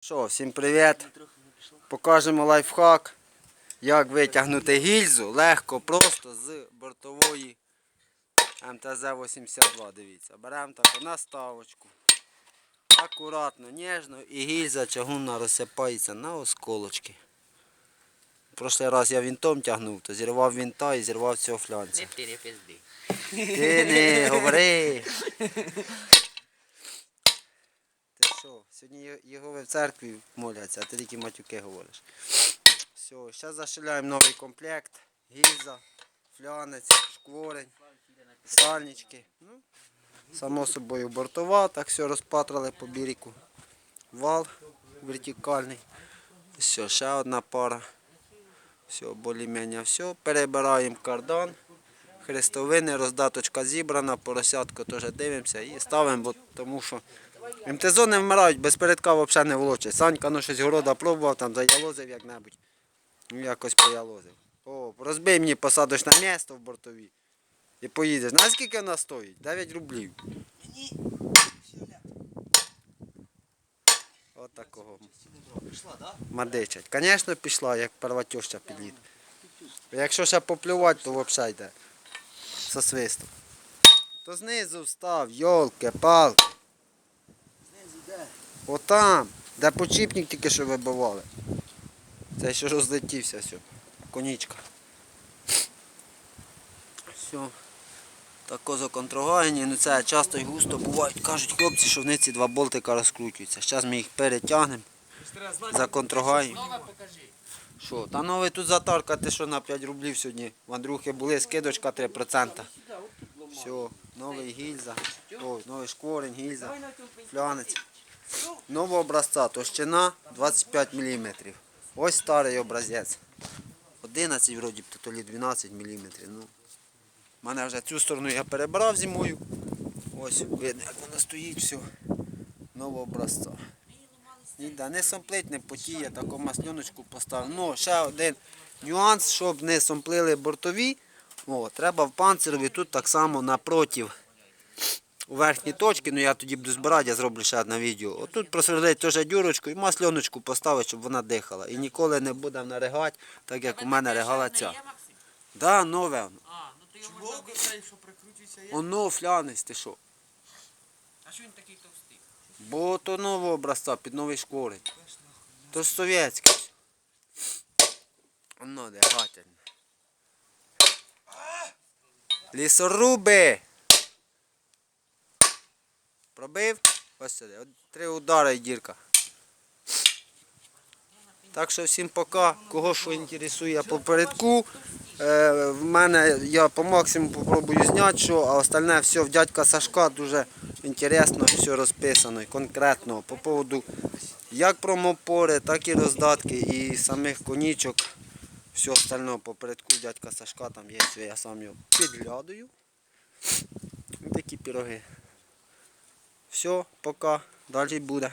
Що, всім привіт! Покажемо лайфхак, як витягнути гільзу легко, просто з бортової МТЗ-82. Дивіться, беремо таку наставочку. Акуратно, ніжно і гільза чагунна розсипається на осколочки. Прошлий раз я вінтом тягнув, то зірвав вінта і зірвав цього флянця. Не. Ти не говори. Сьогодні Єгови в церкві моляться, а ти тільки матюки говориш. Все, зараз зашиляємо новий комплект. Гільза, флянець, шкворень, сальнички. Ну, само собою бортова, так все розпатрали по біріку. Вал вертикальний. Все, ще одна пара. Все, більш-менш все. Перебираємо кардан хрестовини, роздаточка зібрана, поросятку теж дивимося і ставимо, бо тому що МТЗ не вмирають, без передка взагалі не волочать. Санька ну щось города пробував, там заялозив як-небудь. Ну якось поялозив. О, розбий мені посадочне місто в бортові. І поїдеш. На скільки вона стоїть? 9 рублів. От такого. Пішла, да? Мадичать. Звісно, пішла, як перва теща підліт. Якщо ще поплювати, то взагалі йде. Со свистом. То знизу встав, йолки, палки. Отам, де почіпник тільки що вибивали. Це ще розлетівся все. Конічка. Все. Тако законтрогані, ну це часто і густо бувають. Кажуть хлопці, що вони ці два болтика розкручуються. Зараз ми їх перетягнемо, законтрогаємо. Що, та новий тут затарка, ти що на 5 рублів сьогодні. В Андрюхи були скидочка 3%. Все, новий гільза. Ой, новий шкворень, гільза, флянець. Нового образця, товщина 25 мм. Ось старий образець. 11 вроді, то лі 12 мм. Ну, мене вже цю сторону я перебрав зимою. Ось видно, як вона стоїть, все. Нового образця. Ніде не самплить, не потіє, таку масляночку поставив. Ну, ще один нюанс, щоб не самплили бортові. О, треба в панцирові тут так само напротив у верхній точці, ну я тоді буду збирати, я зроблю ще одне відео. Отут просверлить теж дюрочку і масляночку поставити, щоб вона дихала. І ніколи не буде вона ригати, так як у мене ригала ця. Да, нове воно. А, ну то його можна виставити, що прикручується є. Воно флянець, ти що? А що він такий товстий? Бо то нового образця під новий шкурень. То ж совєтське. Воно де гатять. Лісоруби! Пробив? Ось сюди. Три удари і дірка. Так що всім пока. Кого що інтересує попередку. Е, в мене я по максимуму попробую зняти, що, а остальне все в дядька Сашка дуже інтересно, все розписано і конкретно по поводу як промопори, так і роздатки, і самих конічок. Все остальне попередку в дядька Сашка там є, все, я сам його підглядаю. Такі піроги. Все, пока, далі буде.